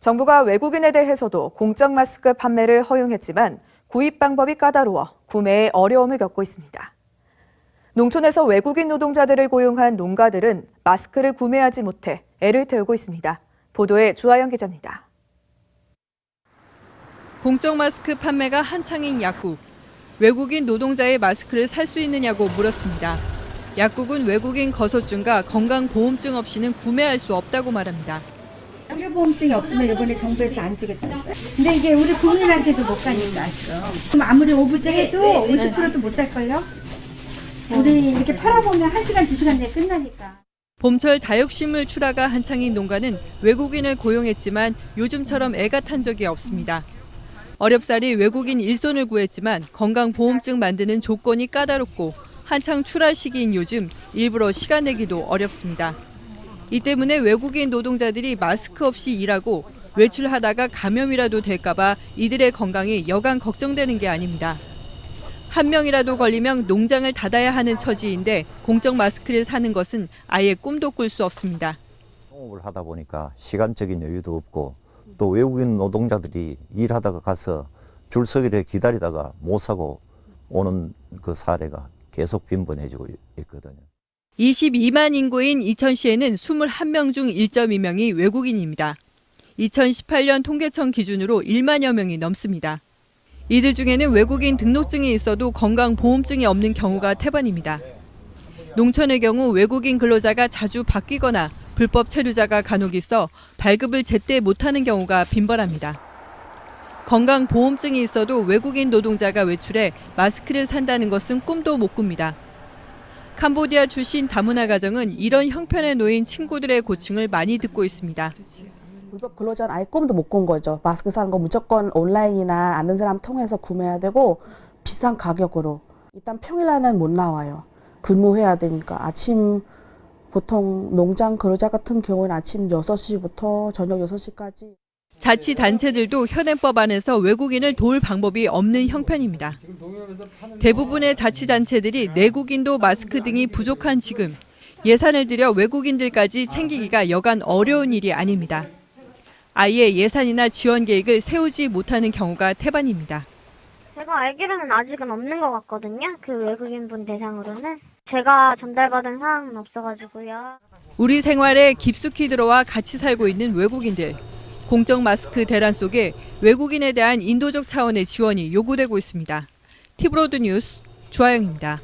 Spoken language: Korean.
정부가 외국인에 대해서도 공적 마스크 판매를 허용했지만 구입 방법이 까다로워 구매에 어려움을 겪고 있습니다. 농촌에서 외국인 노동자들을 고용한 농가들은 마스크를 구매하지 못해 애를 태우고 있습니다. 보도에 주하영 기자입니다. 공적 마스크 판매가 한창인 약국. 외국인 노동자의 마스크를 살 수 있느냐고 물었습니다. 약국은 외국인 거소증과 건강보험증 없이는 구매할 수 없다고 말합니다. 의료보험증이 없으면 이번에 정부에서 안 주겠다 했어요. 근데 이게 우리 국민한테도 못 가니까 지금. 그럼 아무리 오부증 해도 50%도 못 살걸요? 우리 이렇게 팔아보면 1시간, 2시간 내에 끝나니까. 봄철 다육식물 출하가 한창인 농가는 외국인을 고용했지만 요즘처럼 애가 탄 적이 없습니다. 어렵사리 외국인 일손을 구했지만 건강보험증 만드는 조건이 까다롭고 한창 출하 시기인 요즘 일부러 시간 내기도 어렵습니다. 이 때문에 외국인 노동자들이 마스크 없이 일하고 외출하다가 감염이라도 될까봐 이들의 건강이 여간 걱정되는 게 아닙니다. 한 명이라도 걸리면 농장을 닫아야 하는 처지인데 공적 마스크를 사는 것은 아예 꿈도 꿀 수 없습니다. 농업을 하다 보니까 시간적인 여유도 없고 또 외국인 노동자들이 일하다가 가서 줄 서기를 기다리다가 못 사고 오는 그 사례가 계속 빈번해지고 있거든요. 22만 인구인 이천시에는 21명 중 1.2명이 외국인입니다. 2018년 통계청 기준으로 1만여 명이 넘습니다. 이들 중에는 외국인 등록증이 있어도 건강보험증이 없는 경우가 태반입니다. 농촌의 경우 외국인 근로자가 자주 바뀌거나 불법 체류자가 간혹 있어 발급을 제때 못하는 경우가 빈번합니다. 건강보험증이 있어도 외국인 노동자가 외출해 마스크를 산다는 것은 꿈도 못 꿉니다. 캄보디아 출신 다문화 가정은 이런 형편에 놓인 친구들의 고충을 많이 듣고 있습니다. 불법 근로자는 아예 꿈도 못 꾼 거죠. 마스크 사는 거 무조건 온라인이나 아는 사람 통해서 구매해야 되고 비싼 가격으로. 일단 평일날은 못 나와요. 근무해야 되니까 아침 보통 농장 근로자 같은 경우는 아침 6시부터 저녁 6시까지 자치단체들도 현행법 안에서 외국인을 도울 방법이 없는 형편입니다. 대부분의 자치단체들이 내국인도 마스크 등이 부족한 지금 예산을 들여 외국인들까지 챙기기가 여간 어려운 일이 아닙니다. 아예 예산이나 지원 계획을 세우지 못하는 경우가 태반입니다. 제가 알기로는 아직은 없는 것 같거든요. 그 외국인분 대상으로는. 제가 전달받은 사항은 없어가지고요. 우리 생활에 깊숙이 들어와 같이 살고 있는 외국인들. 공적 마스크 대란 속에 외국인에 대한 인도적 차원의 지원이 요구되고 있습니다. 티브로드 뉴스 주하영입니다.